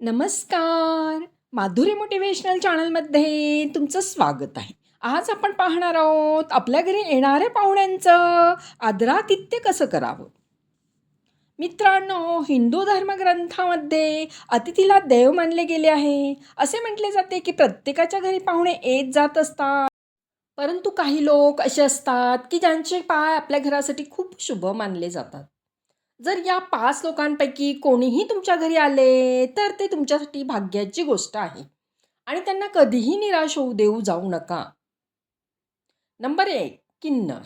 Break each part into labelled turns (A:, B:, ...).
A: नमस्कार. माधुरी मोटिवेशनल चॅनलमध्ये तुमचं स्वागत आहे. आज आपण पाहणार आहोत आपल्या घरी येणाऱ्या पाहुण्यांचं आदरातिथ्य कसं करावं? मित्रांनो हिंदू धर्मग्रंथामध्ये अतिथीला देव मानले गेले आहे. असे म्हटले जाते की प्रत्येकाच्या घरी पाहुणे येत जात असतात. परंतु काही लोक असे असतात की ज्यांचे पाय आपल्या घरासाठी खूप शुभ मानले जातात. जर या पाच लोकांपैकी कोणीही तुमच्या घरी आले तर ते तुमच्यासाठी भाग्याची गोष्ट आहे. आणि त्यांना कधीही निराश होऊ देऊ जाऊ नका. नंबर एक किन्नर.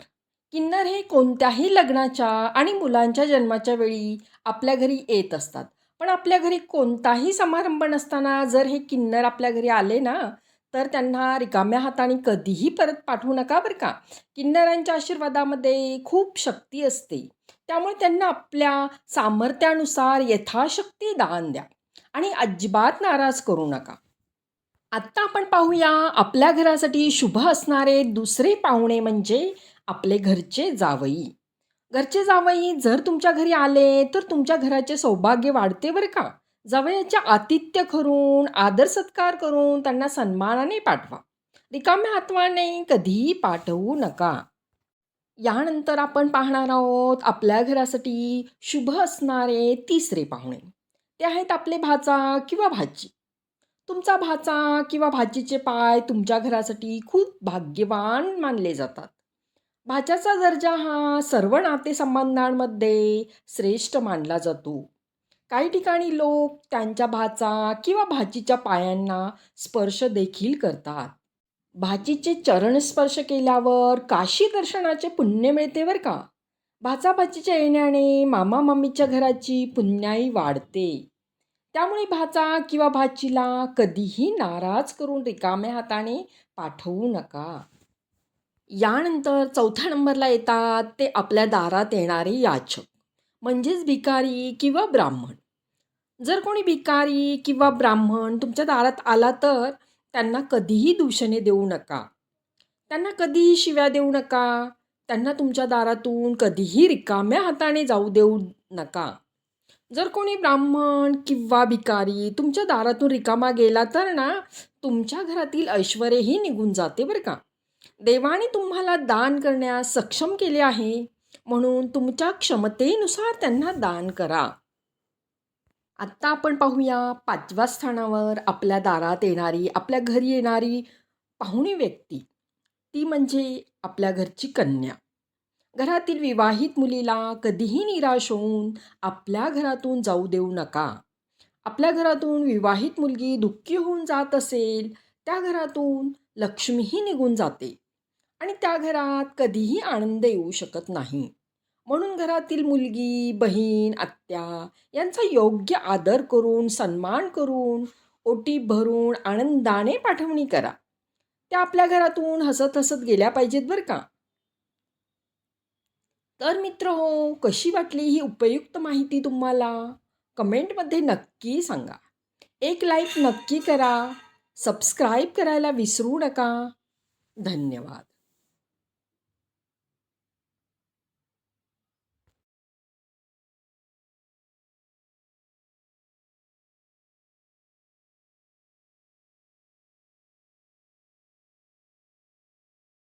A: किन्नर हे कोणत्याही लग्नाच्या आणि मुलांच्या जन्माच्या वेळी आपल्या घरी येत असतात. पण आपल्या घरी कोणताही समारंभ नसताना जर हे किन्नर आपल्या घरी आले ना तर त्यांना रिकाम्या हाताने कधीही परत पाठवू नका बरं का. किन्नरांच्या आशीर्वादामध्ये खूप शक्ती असते. त्यामुळे त्यांना आपल्या सामर्थ्यानुसार यथाशक्ती दान द्या. आणि अजिबात नाराज करू नका. आत्ता आपण पाहूया आपल्या घरासाठी शुभ असणारे दुसरे पाहुणे म्हणजे आपले घरचे जावई. घरचे जावई जर तुमच्या घरी आले तर तुमच्या घराचे सौभाग्य वाढते बरं का. जावयाचे आतिथ्य करून आदर सत्कार करून त्यांना सन्मानाने पाठवा. रिकाम्या हातवाने कधीही पाठवू नका. यानंतर आपण पाहणार आहोत आपल्या घरासाठी शुभ असणारे तिसरे पाहुणे. ते आहेत आपले भाचा किंवा भाची. तुमचा भाचा किंवा भाचीचे पाय तुमच्या घरासाठी खूप भाग्यवान मानले जातात. भाच्याचा दर्जा हा सर्व नातेसंबंधांमध्ये श्रेष्ठ मानला जातो. काही ठिकाणी लोक त्यांच्या भाचा किंवा भाचीच्या पायांना स्पर्श देखील करतात. भाचीचे चरण स्पर्श केल्यावर काशी दर्शनाचे पुण्य मिळते बरं का? भाचा भाचीच्या येण्याने मामा मामीच्या घराची पुण्याई वाढते. त्यामुळे भाचा किंवा भाचीला कधीही नाराज करून रिकाम्या हाताने पाठवू नका. यानंतर चौथ्या नंबरला येतात ते आपल्या दारात येणारे याचक म्हणजेच भिकारी किंवा ब्राह्मण. जर कोणी भिकारी किंवा ब्राह्मण तुमच्या दारात आला तर त्यांना कधीही दूषणे देऊ नका. त्यांना कधीही शिव्या देऊ नका. त्यांना तुमच्या दारातून कधीही रिकाम्या हाताने जाऊ देऊ नका. जर कोणी ब्राह्मण किंवा भिकारी तुमच्या दारातून रिकामा गेला तर ना तुमच्या घरातील ऐश्वर्यही निघून जाते बरं का. देवाने तुम्हाला दान करण्यास सक्षम केले आहे. म्हणून तुमच्या क्षमतेनुसार त्यांना दान करा. आत्ता आपण पाहूया पाचव्या स्थानावर आपल्या दारात येणारी आपल्या घरी येणारी पाहुणी व्यक्ती. ती म्हणजे आपल्या घरची कन्या. घरातील विवाहित मुलीला कधीही निराश होऊन आपल्या घरातून जाऊ देऊ नका. आपल्या घरातून विवाहित मुलगी दुःखी होऊन जात असेल त्या घरातून लक्ष्मीही निघून जाते आणि त्या घरात कधीही आनंद येऊ शकत नाही. म्हणून घरातील मुलगी बहीण आत्या यांचा योग्य आदर करून सन्मान करून ओटी भरून आनंदाने पाठवणी करा. त्या आपल्या घरातून हसत हसत गेल्या पाहिजेत बरं का? तर मित्र हो कशी वाटली ही उपयुक्त माहिती तुम्हाला? कमेंटमध्ये नक्की सांगा. एक लाईक नक्की करा. सबस्क्राईब करायला विसरू नका. धन्यवाद.